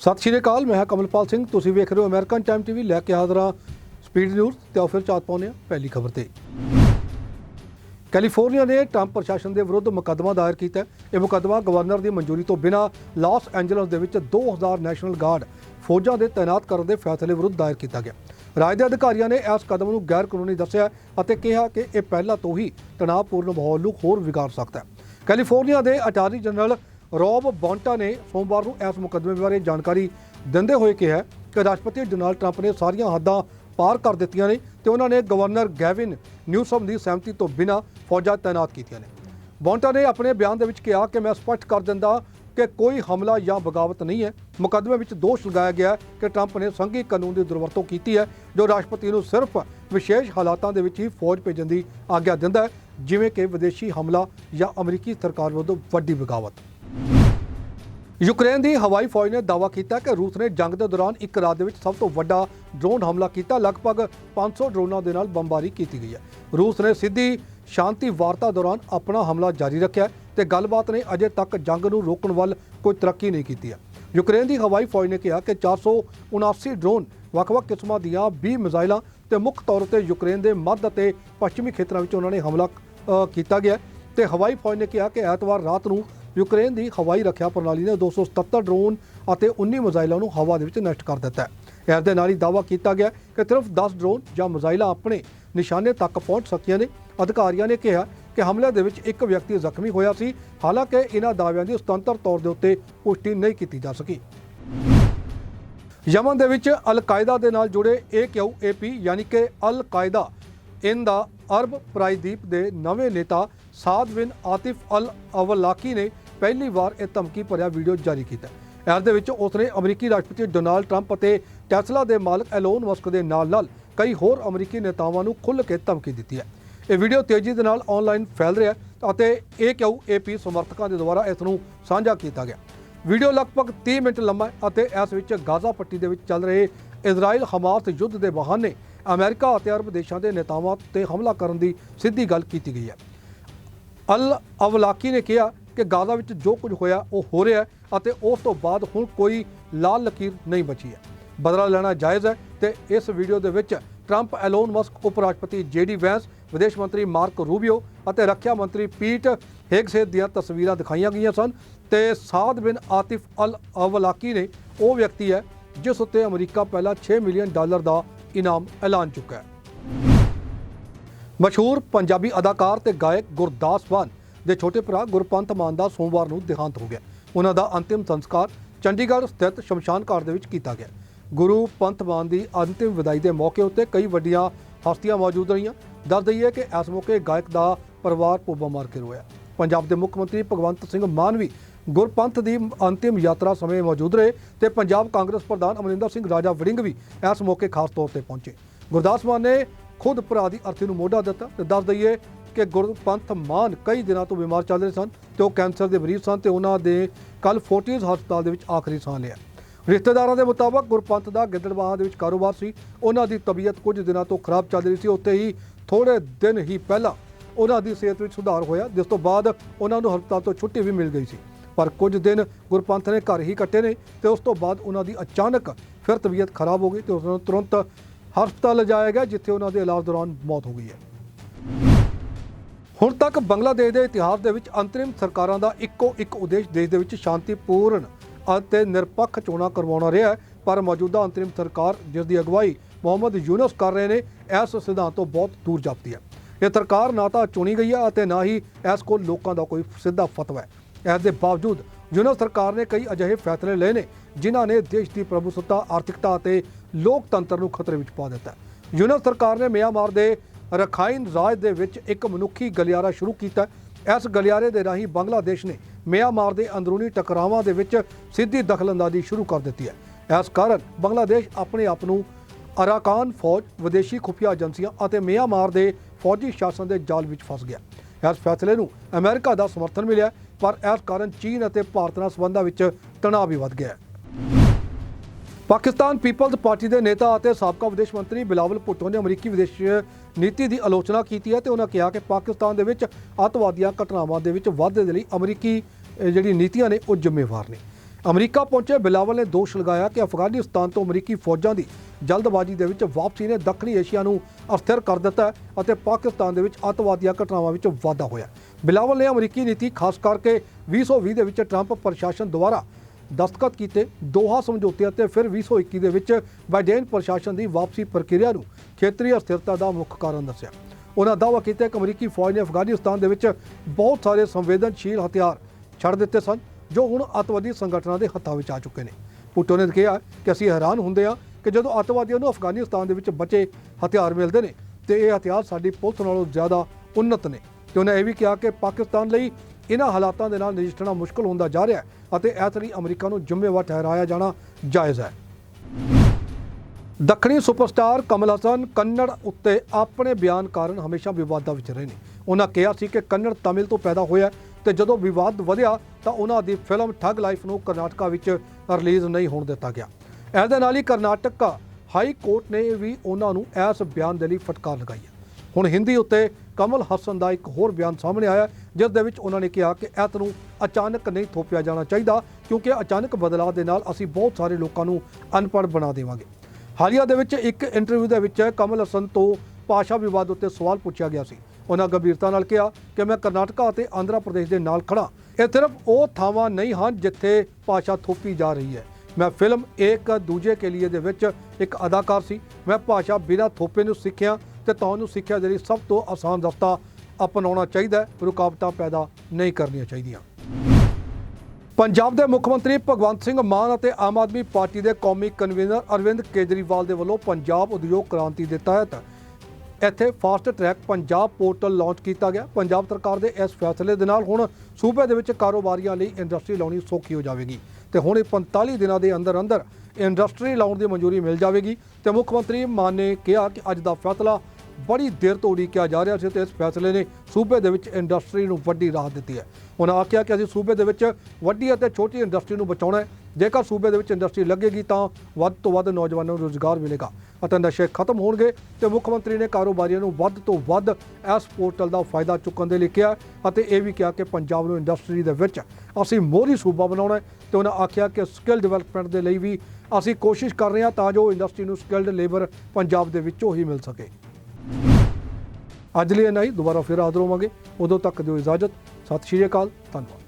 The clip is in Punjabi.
ਸਤਿ ਸ਼੍ਰੀ ਅਕਾਲ, ਮੈਂ ਹਾਂ ਕਮਲਪਾਲ ਸਿੰਘ। ਤੁਸੀਂ ਵੇਖ ਰਹੇ ਹੋ ਅਮਰੀਕਨ ਟਾਈਮ ਟੀਵੀ। ਲੈ ਕੇ ਹਾਜ਼ਰ ਹਾਂ ਸਪੀਡ ਨਿਊਜ਼ ਤੇ ਆਓ ਫਿਰ ਚਾਤ ਪਾਉਂਦੇ ਹਾਂ ਪਹਿਲੀ ਖਬਰ ਤੇ। ਕੈਲੀਫੋਰਨੀਆ ਨੇ ਟਰੰਪ ਪ੍ਰਸ਼ਾਸਨ ਦੇ ਵਿਰੁੱਧ ਮੁਕੱਦਮਾ ਦਾਇਰ ਕੀਤਾ ਇਹ ਮੁਕੱਦਮਾ ਗਵਰਨਰ ਦੀ ਮਨਜ਼ੂਰੀ ਤੋਂ ਬਿਨਾਂ ਲਾਸ ਐਂਜਲਸ ਦੇ ਵਿੱਚ 2000 ਨੈਸ਼ਨਲ ਗਾਰਡ ਫੌਜਾਂ ਦੇ ਤਾਇਨਾਤ ਕਰਨ ਦੇ ਫੈਸਲੇ ਵਿਰੁੱਧ ਦਾਇਰ ਕੀਤਾ ਗਿਆ। ਰਾਜ ਦੇ ਅਧਿਕਾਰੀਆਂ ਨੇ ਇਸ ਕਦਮ ਨੂੰ ਗੈਰ ਕਾਨੂੰਨੀ ਦੱਸਿਆ ਅਤੇ ਕਿਹਾ ਕਿ ਇਹ ਪਹਿਲਾਂ ਤੋਂ ਹੀ ਤਣਾਅਪੂਰਨ ਮਾਹੌਲ ਨੂੰ ਹੋਰ ਵਿਗਾੜ ਸਕਦਾ ਹੈ। ਕੈਲੀਫੋਰਨੀਆ ਦੇ ਅਟਾਰਨੀ ਜਨਰਲ ਰੌਬ ਬੌਂਟਾ ਨੇ ਸੋਮਵਾਰ ਨੂੰ ਇਸ ਮੁਕੱਦਮੇ ਬਾਰੇ ਜਾਣਕਾਰੀ ਦਿੰਦੇ ਹੋਏ ਕਿਹਾ ਕਿ ਰਾਸ਼ਟਰਪਤੀ ਡੋਨਾਲਡ ਟਰੰਪ ਨੇ ਸਾਰੀਆਂ ਹੱਦਾਂ ਪਾਰ ਕਰ ਦਿੱਤੀਆਂ ਨੇ ਤੇ ਉਹਨਾਂ ਨੇ ਗਵਰਨਰ ਗੈਵਿਨ ਨਿਊਸਮ ਦੀ ਸਹਿਮਤੀ ਤੋਂ ਬਿਨਾਂ ਫੌਜਾਂ ਤਾਇਨਾਤ ਕੀਤੀਆਂ ਨੇ। ਬੌਂਟਾ ਨੇ ਆਪਣੇ ਬਿਆਨ ਦੇ ਵਿੱਚ ਕਿਹਾ ਕਿ ਮੈਂ ਸਪਸ਼ਟ ਕਰ ਦਿੰਦਾ ਕਿ ਕੋਈ ਹਮਲਾ ਜਾਂ ਬਗਾਵਤ ਨਹੀਂ ਹੈ। ਮੁਕੱਦਮੇ ਵਿੱਚ ਦੋਸ਼ ਲਗਾਇਆ ਗਿਆ ਕਿ ਟਰੰਪ ਨੇ ਸੰਘੀ ਕਾਨੂੰਨ ਦੀ ਦੁਰਵਰਤੋਂ ਕੀਤੀ ਹੈ, ਜੋ ਰਾਸ਼ਟਰਪਤੀ ਨੂੰ ਸਿਰਫ ਵਿਸ਼ੇਸ਼ ਹਾਲਾਤਾਂ ਦੇ ਵਿੱਚ ਹੀ ਫੌਜ ਭੇਜਣ ਦੀ ਆਗਿਆ ਦਿੰਦਾ ਹੈ, ਜਿਵੇਂ ਕਿ ਵਿਦੇਸ਼ੀ ਹਮਲਾ ਜਾਂ ਅਮਰੀਕੀ ਸਰਕਾਰ ਵੱਲੋਂ ਵੱਡੀ ਬਗਾਵਤ। ਯੂਕਰੇਨ ਦੀ ਹਵਾਈ ਫੌਜ ਨੇ ਦਾਅਵਾ ਕੀਤਾ ਕਿ ਰੂਸ ਨੇ ਜੰਗ ਦੇ ਦੌਰਾਨ ਇੱਕ ਰਾਤ ਦੇ ਵਿੱਚ ਸਭ ਤੋਂ ਵੱਡਾ ਡਰੋਨ ਹਮਲਾ ਕੀਤਾ। ਲਗਭਗ 500 ਡਰੋਨਾਂ ਦੇ ਨਾਲ ਬੰਬਾਰੀ ਕੀਤੀ ਗਈ ਹੈ। ਰੂਸ ਨੇ ਸਿੱਧੀ ਸ਼ਾਂਤੀ ਵਾਰਤਾ ਦੌਰਾਨ ਆਪਣਾ ਹਮਲਾ ਜਾਰੀ ਰੱਖਿਆ ਹੈ ਤੇ ਗੱਲਬਾਤ ਨੇ ਅਜੇ ਤੱਕ ਜੰਗ ਨੂੰ ਰੋਕਣ ਵੱਲ ਕੋਈ ਤਰੱਕੀ ਨਹੀਂ ਕੀਤੀ ਹੈ। ਯੂਕਰੇਨ ਦੀ ਹਵਾਈ ਫੌਜ ਨੇ ਕਿਹਾ ਕਿ 479 ਡਰੋਨ ਵੱਖ-ਵੱਖ ਕਿਸਮਾਂ ਦੀਆਂ 20 ਮਿਜ਼ਾਈਲਾਂ ਤੇ ਮੁੱਖ ਤੌਰ ਤੇ ਯੂਕਰੇਨ ਦੇ ਮੱਧ ਅਤੇ ਪੱਛਮੀ ਖੇਤਰਾਂ ਵਿੱਚ ਉਹਨਾਂ ਨੇ ਹਮਲਾ ਕੀਤਾ ਗਿਆ ਹੈ ਤੇ ਹਵਾਈ ਫੌਜ ਨੇ ਕਿਹਾ ਕਿ ਐਤਵਾਰ ਰਾਤ ਨੂੰ ਯੂਕਰੇਨ ਦੀ ਹਵਾਈ ਰੱਖਿਆ ਪ੍ਰਣਾਲੀ ਨੇ 277 ਡਰੋਨ ਅਤੇ 19 ਮਿਜ਼ਾਈਲਾਂ ਨੂੰ ਹਵਾ ਦੇ ਵਿੱਚ ਨਸ਼ਟ ਕਰ ਦਿੱਤਾ ਹੈ। ਇਸ ਦੇ ਨਾਲ ਹੀ ਦਾਅਵਾ ਕੀਤਾ ਗਿਆ ਕਿ ਸਿਰਫ 10 ਡਰੋਨ ਜਾਂ ਮਿਜ਼ਾਈਲਾਂ ਆਪਣੇ ਨਿਸ਼ਾਨੇ ਤੱਕ ਪਹੁੰਚ ਸਕੀਆਂ ਨੇ। ਅਧਿਕਾਰੀਆਂ ਨੇ ਕਿਹਾ ਕਿ ਹਮਲੇ ਦੇ ਵਿੱਚ ਇੱਕ ਵਿਅਕਤੀ ਜ਼ਖਮੀ ਹੋਇਆ ਸੀ, ਹਾਲਾਂਕਿ ਇਹਨਾਂ ਦਾਅਵਿਆਂ ਦੀ ਸੁਤੰਤਰ ਤੌਰ ਦੇ ਉੱਤੇ ਪੁਸ਼ਟੀ ਨਹੀਂ ਕੀਤੀ ਜਾ ਸਕੀ। ਯਮਨ ਦੇ ਵਿੱਚ ਅਲ ਕਾਇਦਾ ਦੇ ਨਾਲ ਜੁੜੇ ਏਕਿਊਏਪੀ ਯਾਨੀ ਕਿ ਅਲ ਕਾਇਦਾ ਇਨ ਦਾ ਅਰਬ ਪ੍ਰਾਇਦੀਪ ਦੇ ਨਵੇਂ ਨੇਤਾ ਸਾਦ ਬਿਨ ਆਤਿਫ ਅਲ ਅਵਲਾਕੀ ਨੇ ਪਹਿਲੀ ਵਾਰ ਇਹ ਧਮਕੀ ਭਰਿਆ ਵੀਡੀਓ ਜਾਰੀ ਕੀਤਾ। ਇਸ ਦੇ ਵਿੱਚ ਉਸਨੇ ਅਮਰੀਕੀ ਰਾਸ਼ਟਰਪਤੀ ਡੋਨਾਲਡ ਟਰੰਪ ਅਤੇ ਟੈਸਲਾ ਦੇ ਮਾਲਕ ਐਲੋਨ ਮਸਕ ਦੇ ਨਾਲ-ਨਾਲ ਕਈ ਹੋਰ ਅਮਰੀਕੀ ਨੇਤਾਵਾਂ ਨੂੰ ਖੁੱਲ੍ਹ ਕੇ ਧਮਕੀ ਦਿੱਤੀ ਹੈ। ਇਹ ਵੀਡੀਓ ਤੇਜ਼ੀ ਦੇ ਨਾਲ ਆਨਲਾਈਨ ਫੈਲ ਰਿਹਾ ਹੈ ਅਤੇ ਏਕਿਊਏਪੀ ਸਮਰਥਕਾਂ ਦੇ ਦੁਆਰਾ ਇਸ ਨੂੰ ਸਾਂਝਾ ਕੀਤਾ ਗਿਆ। ਵੀਡੀਓ ਲਗਭਗ 30 ਮਿੰਟ ਲੰਮਾ ਹੈ ਅਤੇ ਇਸ ਵਿੱਚ ਗਾਜ਼ਾ ਪੱਟੀ ਦੇ ਵਿੱਚ ਚੱਲ ਰਹੇ ਇਜ਼ਰਾਈਲ ਹਮਾਸ ਯੁੱਧ ਦੇ ਬਹਾਨੇ ਅਮਰੀਕਾ ਅਤੇ ਅਰਬ ਦੇਸ਼ਾਂ ਦੇ ਨੇਤਾਵਾਂ ਤੇ ਹਮਲਾ ਕਰਨ ਦੀ ਸਿੱਧੀ ਗੱਲ ਕੀਤੀ ਗਈ ਹੈ। ਅਲ ਅਵਲਾਕੀ ਨੇ ਕਿਹਾ ਕਿ ਗਾਜ਼ਾ ਵਿੱਚ ਜੋ ਕੁਝ ਹੋਇਆ, ਉਹ ਹੋ ਰਿਹਾ ਅਤੇ ਉਸ ਤੋਂ ਬਾਅਦ ਹੁਣ ਕੋਈ ਲਾਲ ਲਕੀਰ ਨਹੀਂ ਬਚੀ ਹੈ। ਬਦਲਾ ਲੈਣਾ ਜਾਇਜ਼ ਹੈ ਤੇ ਇਸ ਵੀਡੀਓ ਦੇ ਵਿੱਚ ਟਰੰਪ, ਐਲੋਨ ਮਸਕ, ਉਪ ਰਾਸ਼ਟਰਪਤੀ ਜੇਡੀ ਵੈਂਸ, ਵਿਦੇਸ਼ ਮੰਤਰੀ ਮਾਰਕ ਰੂਬੀਓ ਅਤੇ ਰੱਖਿਆ ਮੰਤਰੀ ਪੀਟ ਹੇਗਸੇ ਦੀਆਂ ਤਸਵੀਰਾਂ ਦਿਖਾਈਆਂ ਗਈਆਂ ਸਨ ਤੇ ਸਾਦ ਬਿਨ ਆਤਿਫ ਅਲ ਅਵਲਾਕੀ ਨੇ ਉਹ ਵਿਅਕਤੀ ਹੈ ਜਿਸ ਉੱਤੇ ਅਮਰੀਕਾ ਪਹਿਲਾਂ 6 ਮਿਲੀਅਨ ਡਾਲਰ ਦਾ ਇਨਾਮ ਐਲਾਨ ਚੁੱਕਾ ਹੈ। ਮਸ਼ਹੂਰ ਪੰਜਾਬੀ ਅਦਾਕਾਰ ਤੇ ਗਾਇਕ ਗੁਰਦਾਸ ਮਾਨ ਦੇ ਛੋਟੇ ਭਰਾ ਗੁਰਪੰਤ ਮਾਨ ਦਾ ਸੋਮਵਾਰ ਨੂੰ ਦੇਹਾਂਤ ਹੋ ਗਿਆ। ਉਹਨਾਂ ਦਾ ਅੰਤਿਮ ਸੰਸਕਾਰ ਚੰਡੀਗੜ੍ਹ ਸਥਿਤ ਸ਼ਮਸ਼ਾਨ ਘਾਟ ਦੇ ਵਿੱਚ ਕੀਤਾ ਗਿਆ। ਗੁਰੂ ਪੰਥ ਮਾਨ ਦੀ ਅੰਤਿਮ ਵਿਦਾਈ ਦੇ ਮੌਕੇ ਉੱਤੇ ਕਈ ਵੱਡੀਆਂ ਹਸਤੀਆਂ ਮੌਜੂਦ ਰਹੀਆਂ। ਦੱਸ ਦਈਏ ਕਿ ਇਸ ਮੌਕੇ ਗਾਇਕ ਦਾ ਪਰਿਵਾਰ ਪੋਬਾ ਮਾਰ ਕੇ ਰੋਇਆ। ਪੰਜਾਬ ਦੇ ਮੁੱਖ ਮੰਤਰੀ ਭਗਵੰਤ ਸਿੰਘ ਮਾਨ ਵੀ ਗੁਰਪੰਥ ਦੀ ਅੰਤਿਮ ਯਾਤਰਾ ਸਮੇਂ ਮੌਜੂਦ ਰਹੇ ਤੇ ਪੰਜਾਬ ਕਾਂਗਰਸ ਪ੍ਰਧਾਨ ਅਮਰਿੰਦਰ ਸਿੰਘ ਰਾਜਾ ਵੜਿੰਗ ਵੀ ਇਸ ਮੌਕੇ ਖਾਸ ਤੌਰ ਤੇ ਪਹੁੰਚੇ। ਗੁਰਦਾਸ ਮਾਨ ਨੇ ਖੁਦ ਭਰਾ ਦੀ ਅਰਥੀ ਨੂੰ ਮੋਢਾ ਦਿੱਤਾ ਤੇ ਦੱਸ ਦਈਏ ਕਿ ਗੁਰਪੰਥ ਮਾਨ ਕਈ ਦਿਨਾਂ ਤੋਂ ਬਿਮਾਰ ਚੱਲ ਰਹੇ ਸਨ ਤੇ ਉਹ ਕੈਂਸਰ ਦੇ ਮਰੀਜ਼ ਸਨ ਤੇ ਉਹਨਾਂ ਦੇ ਕੱਲ ਫੋਰਟਿਸ ਹਸਪਤਾਲ ਦੇ ਵਿੱਚ ਆਖਰੀ ਸਾਹ ਲਿਆ। ਰਿਸ਼ਤੇਦਾਰਾਂ ਦੇ ਮੁਤਾਬਕ ਗੁਰਪੰਥ ਦਾ ਗਿੱਦੜਬਾਹਾ ਦੇ ਵਿੱਚ ਕਾਰੋਬਾਰ ਸੀ। ਉਹਨਾਂ ਦੀ ਤਬੀਅਤ ਕੁਝ ਦਿਨਾਂ ਤੋਂ ਖਰਾਬ ਚੱਲ ਰਹੀ ਸੀ। ਉੱਥੇ ਹੀ ਥੋੜੇ ਦਿਨ ਹੀ ਪਹਿਲਾਂ ਉਹਨਾਂ ਦੀ ਸਿਹਤ ਵਿੱਚ ਸੁਧਾਰ ਹੋਇਆ, ਜਿਸ ਤੋਂ ਬਾਅਦ ਉਹਨਾਂ ਨੂੰ ਹਸਪਤਾਲ ਤੋਂ ਛੁੱਟੀ ਵੀ ਮਿਲ ਗਈ ਸੀ। ਪਰ ਕੁਝ ਦਿਨ ਗੁਰਪੰਥ ਨੇ ਘਰ ਹੀ ਕੱਟੇ ਨੇ ਤੇ ਉਸ ਤੋਂ ਬਾਅਦ ਉਹਨਾਂ ਦੀ ਅਚਾਨਕ ਫਿਰ ਤਬੀਅਤ ਖਰਾਬ ਹੋ ਗਈ ਤੇ ਉਸ ਨੂੰ ਤੁਰੰਤ ਹਸਪਤਾਲ ਲਿਜਾਇਆ ਗਿਆ ਜਿੱਥੇ ਉਹਨਾਂ ਦੇ ਇਲਾਜ ਦੌਰਾਨ ਮੌਤ ਹੋ ਗਈ ਹੈ। ਹੁਣ ਤੱਕ ਬੰਗਲਾਦੇਸ਼ ਦੇ ਇਤਿਹਾਸ ਦੇ ਵਿੱਚ ਅੰਤਰਿਮ ਸਰਕਾਰਾਂ ਦਾ ਇੱਕੋ ਇੱਕ ਉਦੇਸ਼ ਦੇਸ਼ ਦੇ ਵਿੱਚ ਸ਼ਾਂਤੀਪੂਰਨ ਅਤੇ ਨਿਰਪੱਖ ਚੋਣਾਂ ਕਰਵਾਉਣਾ ਰਿਹਾ ਪਰ ਮੌਜੂਦਾ ਅੰਤਰਿਮ ਸਰਕਾਰ ਜਿਸ ਦੀ ਅਗਵਾਈ ਮੁਹੰਮਦ ਯੂਨਸ ਕਰ ਰਹੇ ਨੇ, ਇਸ ਸਿਧਾਂਤ ਤੋਂ ਬਹੁਤ ਦੂਰ ਜਾਪਦੀ ਹੈ। ਇਹ ਸਰਕਾਰ ਨਾ ਤਾਂ ਚੁਣੀ ਗਈ ਹੈ ਅਤੇ ਨਾ ਹੀ ਇਸ ਕੋਲ ਲੋਕਾਂ ਦਾ ਕੋਈ ਸਿੱਧਾ ਫਤਵਾ ਹੈ। ਇਸ ਦੇ ਬਾਵਜੂਦ ਯੂਨਸ ਸਰਕਾਰ ਨੇ ਕਈ ਅਜਿਹੇ ਫੈਸਲੇ ਲਏ ਨੇ, ਜਿਨ੍ਹਾਂ ਨੇ ਦੇਸ਼ ਦੀ ਪ੍ਰਭੂਸੱਤਾ, ਆਰਥਿਕਤਾ ਅਤੇ ਲੋਕਤੰਤਰ ਨੂੰ ਖਤਰੇ ਵਿੱਚ ਪਾ ਦਿੱਤਾ। ਹੈ ਯੂਨਸ ਸਰਕਾਰ ਨੇ ਮਿਆਂਮਾਰ ਦੇ ਰਖਾਈਨ ਰਾਜ ਦੇ ਵਿੱਚ ਇੱਕ ਮਨੁੱਖੀ ਗਲਿਆਰਾ ਸ਼ੁਰੂ ਕੀਤਾ। ਇਸ ਗਲਿਆਰੇ ਦੇ ਰਾਹੀਂ ਬੰਗਲਾਦੇਸ਼ ਨੇ ਮਿਆਂਮਾਰ ਦੇ ਅੰਦਰੂਨੀ ਟਕਰਾਵਾਂ ਦੇ ਵਿੱਚ ਸਿੱਧੀ ਦਖਲਅੰਦਾਜ਼ੀ ਸ਼ੁਰੂ ਕਰ ਦਿੱਤੀ ਹੈ। ਇਸ ਕਾਰਨ ਬੰਗਲਾਦੇਸ਼ ਆਪਣੇ ਆਪ ਨੂੰ ਅਰਾਕਾਨ ਫੌਜ, ਵਿਦੇਸ਼ੀ ਖੁਫੀਆ ਏਜੰਸੀਆਂ ਅਤੇ ਮਿਆਂਮਾਰ ਦੇ ਫੌਜੀ ਸ਼ਾਸਨ ਦੇ ਜਾਲ ਵਿੱਚ ਫਸ ਗਿਆ। ਇਸ ਫੈਸਲੇ ਨੂੰ ਅਮਰੀਕਾ ਦਾ ਸਮਰਥਨ ਮਿਲਿਆ, ਪਰ ਇਸ ਕਾਰਨ ਚੀਨ ਅਤੇ ਭਾਰਤ ਨਾਲ ਸੰਬੰਧਾਂ ਵਿੱਚ ਤਣਾਅ ਵੀ ਵੱਧ ਗਿਆ ਪਾਕਿਸਤਾਨ ਪੀਪਲਜ਼ ਪਾਰਟੀ ਦੇ ਨੇਤਾ ਅਤੇ ਸਾਬਕਾ ਵਿਦੇਸ਼ ਮੰਤਰੀ ਬਿਲਾਵਲ ਭੁੱਟੋ ਨੇ ਅਮਰੀਕੀ ਵਿਦੇਸ਼ ਨੀਤੀ ਦੀ ਆਲੋਚਨਾ ਕੀਤੀ ਹੈ ਤੇ ਉਹਨਾਂ ਕਿਹਾ ਕਿ ਪਾਕਿਸਤਾਨ ਦੇ ਵਿੱਚ ਅੱਤਵਾਦੀਆਂ ਘਟਨਾਵਾਂ ਦੇ ਵਿੱਚ ਵਾਧੇ ਦੇ ਲਈ ਅਮਰੀਕੀ ਜਿਹੜੀ ਨੀਤੀਆਂ ਨੇ ਉਹ ਜ਼ਿੰਮੇਵਾਰ ਨੇ। ਅਮਰੀਕਾ ਪਹੁੰਚੇ ਬਿਲਾਵਲ ਨੇ ਦੋਸ਼ ਲਗਾਇਆ ਕਿ ਅਫਗਾਨਿਸਤਾਨ ਤੋਂ ਅਮਰੀਕੀ ਫੌਜਾਂ ਦੀ ਜਲਦਬਾਜ਼ੀ ਦੇ ਵਿੱਚ ਵਾਪਸੀ ਨੇ ਦੱਖਣੀ ਏਸ਼ੀਆ ਨੂੰ ਅਸਥਿਰ ਕਰ ਦਿੱਤਾ ਅਤੇ ਪਾਕਿਸਤਾਨ ਦੇ ਵਿੱਚ ਅੱਤਵਾਦੀਆਂ ਘਟਨਾਵਾਂ ਵਿੱਚ ਵਾਧਾ ਹੋਇਆ ਬਿਲਾਵਲ ਨੇ ਅਮਰੀਕੀ ਨੀਤੀ ਖਾਸ ਕਰਕੇ 2020 ਦੇ ਵਿੱਚ ਟਰੰਪ ਪ੍ਰਸ਼ਾਸਨ ਦੁਆਰਾ ਦਸਤਖਤ ਕੀਤੇ, ਦੋਹਾ ਸਮਝੌਤੇ ਅਤੇ ਫਿਰ 2021 ਦੇ ਵਿੱਚ ਬਾਈਡਨ ਪ੍ਰਸ਼ਾਸਨ ਦੀ ਵਾਪਸੀ ਪ੍ਰਕਿਰਿਆ ਨੂੰ ਖੇਤਰੀ ਅਸਥਿਰਤਾ ਦਾ ਮੁੱਖ ਕਾਰਨ ਦੱਸਿਆ। ਉਹਨਾਂ ਦਾਅਵਾ ਕੀਤਾ ਕਿ ਅਮਰੀਕੀ ਫੌਜ ਨੇ ਅਫਗਾਨਿਸਤਾਨ ਦੇ ਵਿੱਚ ਬਹੁਤ ਸਾਰੇ ਸੰਵੇਦਨਸ਼ੀਲ ਹਥਿਆਰ ਛੱਡ ਦਿੱਤੇ ਸਨ, ਜੋ ਹੁਣ ਅੱਤਵਾਦੀ ਸੰਗਠਨਾਂ ਦੇ ਹੱਥਾਂ ਵਿੱਚ ਆ ਚੁੱਕੇ ਨੇ। ਪੁੱਟੋ ਨੇ ਕਿਹਾ ਕਿ ਅਸੀਂ ਹੈਰਾਨ ਹੁੰਦੇ ਹਾਂ ਕਿ ਜਦੋਂ ਅੱਤਵਾਦੀਆਂ ਨੂੰ ਅਫਗਾਨਿਸਤਾਨ ਦੇ ਵਿੱਚ ਬਚੇ ਹਥਿਆਰ ਮਿਲਦੇ ਨੇ, ਤੇ ਇਹ ਹਥਿਆਰ ਸਾਡੀ ਪੁਲਿਸ ਨਾਲੋਂ ਜ਼ਿਆਦਾ ਉન્નਤ ਨੇ। ਤੇ ਉਹਨਾਂ ਇਹ ਵੀ ਕਿਹਾ ਕਿ ਪਾਕਿਸਤਾਨ ਲਈ ਇਹਨਾਂ ਹਾਲਾਤਾਂ ਦੇ ਨਾਲ ਨਜਿੱਠਣਾ ਮੁਸ਼ਕਲ ਹੁੰਦਾ ਜਾ ਰਿਹਾ ਹੈ ਅਤੇ ਇਸ ਲਈ ਅਮਰੀਕਾ ਨੂੰ ਜ਼ਿੰਮੇਵਾਰ ਠਹਿਰਾਇਆ ਜਾਣਾ ਜਾਇਜ਼ ਹੈ। ਦੱਖਣੀ ਸੁਪਰਸਟਾਰ ਕਮਲ ਹਸਨ ਕੰਨੜ ਉੱਤੇ ਆਪਣੇ ਬਿਆਨ ਕਾਰਨ ਹਮੇਸ਼ਾ ਵਿਵਾਦਾਂ ਵਿੱਚ ਰਹੇ ਨੇ। ਉਹਨਾਂ ਕਿਹਾ ਸੀ ਕਿ ਕੰਨੜ ਤਮਿਲ ਤੋਂ ਪੈਦਾ ਹੋਇਆ ਤੇ ਜਦੋਂ ਵਿਵਾਦ ਵਧਿਆ ਤਾਂ ਉਹਨਾਂ ਦੀ ਫਿਲਮ ਠੱਗ ਲਾਈਫ ਨੂੰ ਕਰਨਾਟਕਾ ਵਿੱਚ ਰਿਲੀਜ਼ ਨਹੀਂ ਹੋਣ ਦਿੱਤਾ ਗਿਆ। ਇਸ ਦੇ ਨਾਲ ਹੀ ਕਰਨਾਟਕਾ ਹਾਈ ਕੋਰਟ ਨੇ ਵੀ ਉਹਨਾਂ ਨੂੰ ਇਸ ਬਿਆਨ ਦੇ ਲਈ ਫਟਕਾਰ ਲਗਾਈ ਹੈ। ਹੁਣ ਹਿੰਦੀ ਉੱਤੇ ਕਮਲ ਹਸਨ ਦਾ ਇੱਕ ਹੋਰ ਬਿਆਨ ਸਾਹਮਣੇ ਆਇਆ ਜਿਸ ਦੇ ਵਿੱਚ ਉਹਨਾਂ ਨੇ ਕਿਹਾ ਕਿ ਐਤ ਨੂੰ ਅਚਾਨਕ ਨਹੀਂ ਥੋਪਿਆ ਜਾਣਾ ਚਾਹੀਦਾ, ਕਿਉਂਕਿ ਅਚਾਨਕ ਬਦਲਾਅ ਦੇ ਨਾਲ ਅਸੀਂ ਬਹੁਤ ਸਾਰੇ ਲੋਕਾਂ ਨੂੰ ਅਨਪੜ੍ਹ ਬਣਾ ਦੇਵਾਂਗੇ। ਹਾਲੀਆ ਦੇ ਵਿੱਚ ਇੱਕ ਇੰਟਰਵਿਊ ਦੇ ਵਿੱਚ ਕਮਲ ਹਸਨ ਤੋਂ ਭਾਸ਼ਾ ਵਿਵਾਦ ਉੱਤੇ ਸਵਾਲ ਪੁੱਛਿਆ ਗਿਆ ਸੀ। ਉਹਨਾਂ ਗੰਭੀਰਤਾ ਨਾਲ ਕਿਹਾ ਕਿ ਮੈਂ ਕਰਨਾਟਕਾ ਅਤੇ ਆਂਧਰਾ ਪ੍ਰਦੇਸ਼ ਦੇ ਨਾਲ ਖੜਾ ਇਹ ਸਿਰਫ ਉਹ ਥਾਵਾਂ ਨਹੀਂ ਹਨ ਜਿੱਥੇ ਭਾਸ਼ਾ ਥੋਪੀ ਜਾ ਰਹੀ ਹੈ। ਮੈਂ ਫਿਲਮ ਇੱਕ ਦੂਜੇ ਕੇ ਲਈ ਦੇ ਵਿੱਚ ਇੱਕ ਅਦਾਕਾਰ ਸੀ। ਮੈਂ ਭਾਸ਼ਾ ਬਿਨਾਂ ਥੋਪੇ ਨੂੰ ਸਿੱਖਿਆ ਤੇ ਤੁਹਾਨੂੰ ਸਿੱਖਿਆ ਦੇ ਲਈ ਸਭ ਤੋਂ ਆਸਾਨ ਰਸਤਾ ਅਪਣਾਉਣਾ ਚਾਹੀਦਾ ਰੁਕਾਵਟਾਂ ਪੈਦਾ ਨਹੀਂ ਕਰਨੀਆਂ ਚਾਹੀਦੀਆਂ। ਪੰਜਾਬ ਦੇ ਮੁੱਖ ਮੰਤਰੀ ਭਗਵੰਤ ਸਿੰਘ ਮਾਨ ਅਤੇ ਆਮ ਆਦਮੀ ਪਾਰਟੀ ਦੇ ਕੌਮੀ ਕਨਵੀਨਰ ਅਰਵਿੰਦ ਕੇਜਰੀਵਾਲ ਦੇ ਵੱਲੋਂ ਪੰਜਾਬ ਉਦਯੋਗ ਕ੍ਰਾਂਤੀ ਦੇ ਤਹਿਤ ਇੱਥੇ fast track Punjab portal launch ਕੀਤਾ ਗਿਆ। ਪੰਜਾਬ ਸਰਕਾਰ ਦੇ ਇਸ ਫੈਸਲੇ ਦੇ ਨਾਲ ਹੁਣ ਸੂਬੇ ਦੇ ਵਿੱਚ ਕਾਰੋਬਾਰੀਆਂ ਲਈ ਇੰਡਸਟਰੀ ਲਾਉਣੀ ਸੌਖੀ ਹੋ ਜਾਵੇਗੀ। ਤੇ ਹੁਣ ਇਹ 45 ਦਿਨਾਂ ਦੇ ਅੰਦਰ ਅੰਦਰ ਇੰਡਸਟਰੀ ਲਾਉਣ ਦੀ ਮਨਜ਼ੂਰੀ ਮਿਲ ਜਾਵੇਗੀ। ਤੇ ਮੁੱਖ ਮੰਤਰੀ ਮਾਨ ਨੇ ਕਿਹਾ ਕਿ ਅੱਜ ਦਾ ਫੈਸਲਾ ਬੜੀ ਦੇਰ ਤੋਂ ਉਡੀਕਿਆ ਜਾ ਰਿਹਾ ਸੀ ਤੇ ਇਸ ਫੈਸਲੇ ਨੇ ਸੂਬੇ ਦੇ ਵਿੱਚ ਇੰਡਸਟਰੀ ਨੂੰ ਵੱਡੀ ਰਾਹਤ ਦਿੱਤੀ ਹੈ। ਉਹਨਾਂ ਆਖਿਆ ਕਿ ਅਸੀਂ ਸੂਬੇ ਦੇ ਵਿੱਚ ਵੱਡੀ ਅਤੇ ਛੋਟੀ ਇੰਡਸਟਰੀ ਨੂੰ ਬਚਾਉਣਾ ਹੈ। ਜੇਕਰ ਸੂਬੇ ਦੇ ਵਿੱਚ ਇੰਡਸਟਰੀ ਲੱਗੇਗੀ ਤਾਂ ਵੱਧ ਤੋਂ ਵੱਧ ਨੌਜਵਾਨਾਂ ਨੂੰ ਰੋਜ਼ਗਾਰ ਮਿਲੇਗਾ ਅਤੇ ਨਸ਼ੇ ਖਤਮ ਹੋਣਗੇ ਤੇ ਮੁੱਖ ਮੰਤਰੀ ਨੇ ਕਾਰੋਬਾਰੀਆਂ ਨੂੰ ਵੱਧ ਤੋਂ ਵੱਧ ਇਸ ਪੋਰਟਲ ਦਾ ਫਾਇਦਾ ਚੁੱਕਣ ਦੇ ਲਈ ਕਿਹਾ ਅਤੇ ਇਹ ਵੀ ਕਿਹਾ ਕਿ ਪੰਜਾਬ ਨੂੰ ਇੰਡਸਟਰੀ ਦੇ ਵਿੱਚ ਅਸੀਂ ਮੋਹਰੀ ਸੂਬਾ ਬਣਾਉਣਾ ਹੈ ਤੇ ਉਹਨਾਂ ਆਖਿਆ ਕਿ ਸਕਿੱਲ ਡਿਵੈਲਪਮੈਂਟ ਦੇ ਲਈ ਵੀ ਅਸੀਂ ਕੋਸ਼ਿਸ਼ ਕਰ ਰਹੇ ਹਾਂ ਤਾਂ ਜੋ ਇੰਡਸਟਰੀ ਨੂੰ ਸਕਿੱਲਡ ਲੇਬਰ ਪੰਜਾਬ ਦੇ ਵਿੱਚੋਂ ਹੀ ਮਿਲ ਸਕੇ। ਅੱਜ ਲਈ ਨਹੀਂ ਦੁਬਾਰਾ ਫਿਰ ਹਾਜ਼ਰ ਹੋਵਾਂਗੇ। ਉਦੋਂ ਤੱਕ ਦਿਓ ਇਜਾਜ਼ਤ। ਸਤਿ ਸ਼੍ਰੀ ਅਕਾਲ। ਧੰਨਵਾਦ।